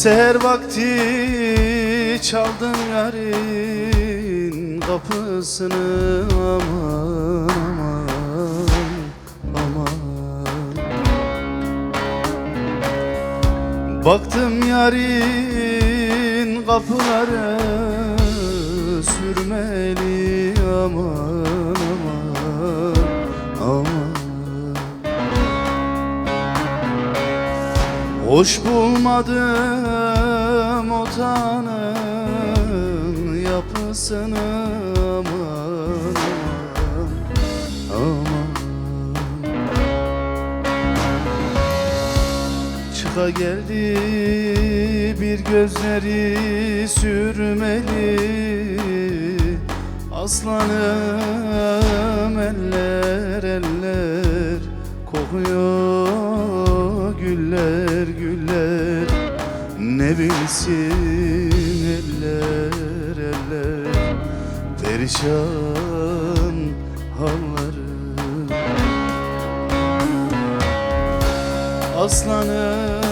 Seher vakti çaldın yarın kapısını aman aman aman. Baktım yarın kapıları sürmeli aman aman Hoş bulmadım o tanın yapısını aman aman. Çıka geldi bir gözleri sürmeli. Aslanım eller eller Kokuyor güller güller. Ne bilsin eller eller. Perişan halları. Aslanım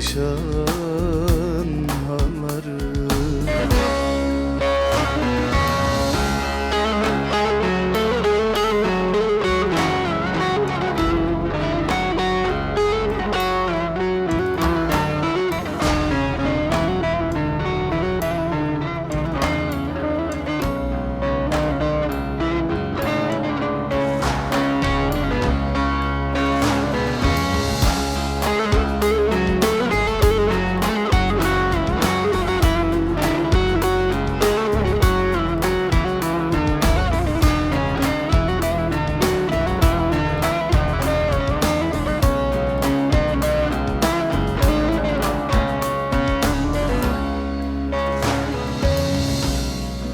perişan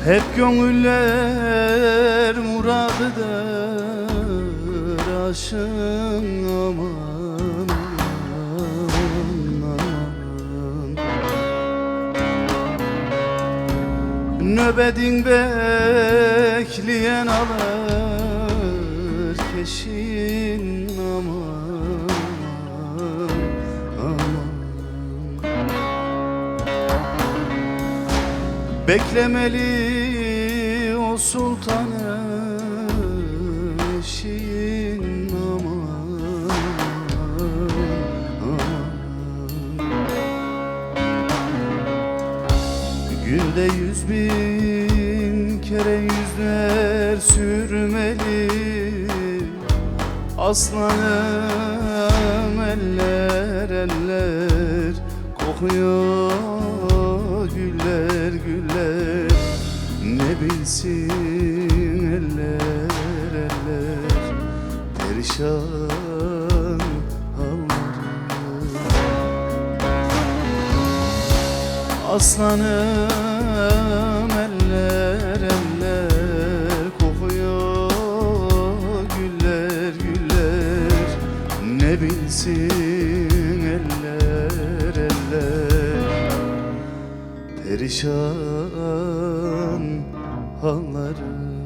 Hep gönüller muradıdır aşın aman aman. Nöbetin bekleyen alır keşin aman Beklemeli o sultanı eşin aman. Günde yüz bin kere yüzler sürmeli Aslanım eller eller kokuyor güller güller bilsin eller eller. Perişan halları Aslanım eller eller. Kokuyor güller güller. Ne bilsin perişan halları